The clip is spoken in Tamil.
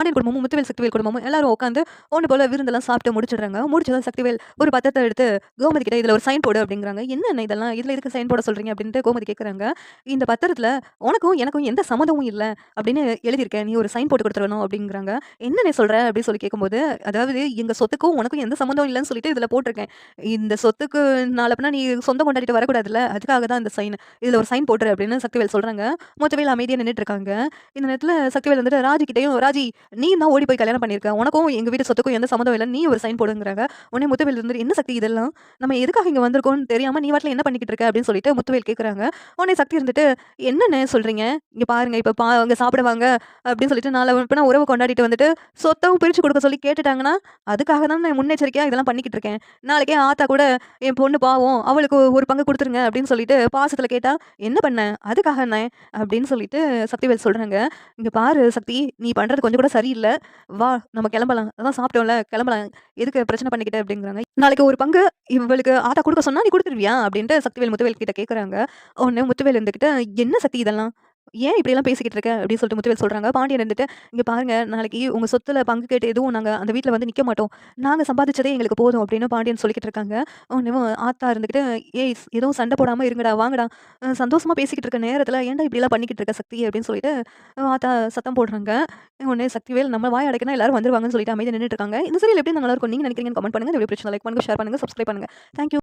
அண்ணன் குடும்பமும் முத்துவேல் சக்திவேல் குடும்பமும் எல்லாரும் உட்காந்து ஒன்று போல விருந்தெல்லாம் சாப்பிட்டு முடிச்சிடுறாங்க. முடிச்சதும் சக்திவேல் ஒரு பத்திரத்தை எடுத்து கோமதி கிட்ட இதில் ஒரு சைன் போடு அப்படிங்கிறாங்க. என்ன இதெல்லாம்? இதில் எதுக்கு சைன் போட சொல்கிறீங்க அப்படின்ட்டு கோமதி கேட்குறாங்க இந்த பத்திரத்தில் உனக்கும் எனக்கும் எந்த சம்மந்தமும் இல்லை அப்படின்னு எழுதியிருக்கேன். நீ ஒரு சைன் போட்டு கொடுத்துடணும் அப்படிங்கிறாங்க. என்னென்ன சொல்கிற அப்படின்னு சொல்லி கேட்கும்போது அதாவது எங்கள் சொத்துக்கும் உனக்கும் எந்த சம்மந்தம் இல்லைன்னு சொல்லிட்டு இதில் போட்டிருக்கேன். இந்த சொத்துக்கு நாளப்பனா நீ சொந்தம் கொண்டாடிட்டு வரக்கூடாதுல்ல அதுக்காக தான் இந்த சைன் இதில் ஒரு சைன் போட்டுரு அப்படின்னு சக்திவேல் சொல்கிறாங்க முத்துவேல் அமைதியாக நின்றுட்டு இருக்காங்க. இந்த நேரத்தில் சக்திவேல் வந்துட்டு ராஜி கிட்டேயும் ராஜி நீ தான் ஓடி போய் கல்யாணம் பண்ணியிருக்க? உனக்கும் எங்கள் வீட்டு சொத்துக்கும் எந்த சம்மந்தம் இல்லை. நீ ஒரு சைன் போடுங்கிறாங்க. உடனே முத்துவேல் இருந்து என்ன சக்தி இதெல்லாம்? நம்ம எதுக்காக இங்கே வந்திருக்கோம்னு தெரியாமல் நீ வாட்டில் என்ன பண்ணிக்கிட்டு இருக்க அப்படின்னு சொல்லிட்டு முத்துவேல் கேட்குறாங்க உடனே சக்தி இருந்துட்டு என்னென்ன சொல்கிறீங்க இங்கே பாருங்க இப்போ பா அங்கே சாப்பிடுவாங்க அப்படின்னு சொல்லிட்டு நாளை இப்போ உறவு கொண்டாடிட்டு வந்துட்டு சொத்தவும் பிரித்து கொடுக்க சொல்லி கேட்டுட்டாங்கன்னா அதுக்காக தான் நான் முன்னெச்சரிக்கையாக இதெல்லாம் பண்ணிக்கிட்டு இருக்கேன். நாளைக்கே ஆத்தா கூட என் பொண்ணு பாவம் அவளுக்கு ஒரு பங்கு கொடுத்துருங்க அப்படின்னு சொல்லிட்டு பாசத்தில் கேட்டால் என்ன பண்ண? அதுக்காக என்ன அப்படின்னு சொல்லிட்டு சக்திவேல் சொல்கிறாங்க இங்கே பாரு சக்தி நீ பண்ணுறது கொஞ்சம் கூட சரியில்லை. வா நம்ம கிளம்பலாம். அதான் சாப்பிட்டோம்ல கிளம்பலாம். எதுக்கு பிரச்சனை பண்ணிக்கிட்டு அப்படிங்கிறாங்க. நாளைக்கு ஒரு பங்கு இவளுக்கு ஆட்டா கொடுக்க சொன்னா நீ கொடுத்துருவியா? அப்படின்ட்டு சக்திவேல் முத்துவேல் கிட்ட கேட்குறாங்க உடனே முத்துவேல் இருந்துக்கிட்ட என்ன சக்தி இதெல்லாம்? ஏன் இப்படிலாம் பேசிக்கிட்டு இருக்க? அப்படின்னு சொல்லிட்டு முத்துவேல் சொல்கிறாங்க பாண்டியன் இருந்துட்டு இங்கே பாருங்க நாளைக்கு உங்கள் சொத்தில் பங்கு கேட்டு எதுவும் நாங்கள் அந்த வீட்டில் வந்து நிற்க மாட்டோம். நாங்கள் சம்பாதிச்சதே எங்களுக்கு போதும் அப்படின்னு பாண்டியன் சொல்லிக்கிட்டு இருக்காங்க. ஒன்றும் ஆத்தா இருந்துக்கிட்டு ஏய் எதுவும் சண்டை போடாமல் இருங்கடா வாங்கடா. சந்தோஷமாக பேசிக்கிட்டு இருக்க நேரத்தில் ஏன்டா இப்படிலாம் பண்ணிக்கிட்டு இருக்க சக்தி? அப்படின்னு சொல்லிட்டு ஆத்தா சத்தம் போடுறாங்க. ஒன்று சக்திவேல் நம்ம வாய் அடைக்கினா எல்லாரும் வந்துருவாங்கன்னு சொல்லிட்டு அமைதி நின்றுட்டு இருக்காங்க. இந்த சீரியல் எப்படி நல்லா இருக்கும்? நீங்க நினைக்கிறீங்கன்னு கமெண்ட் பண்ணுங்க. இந்த பிரச்சனை லைக் பண்ணுங்க ஷேர் பண்ணுங்க சப்ஸ்கிரைப் பண்ணுங்க. தேங்க்யூ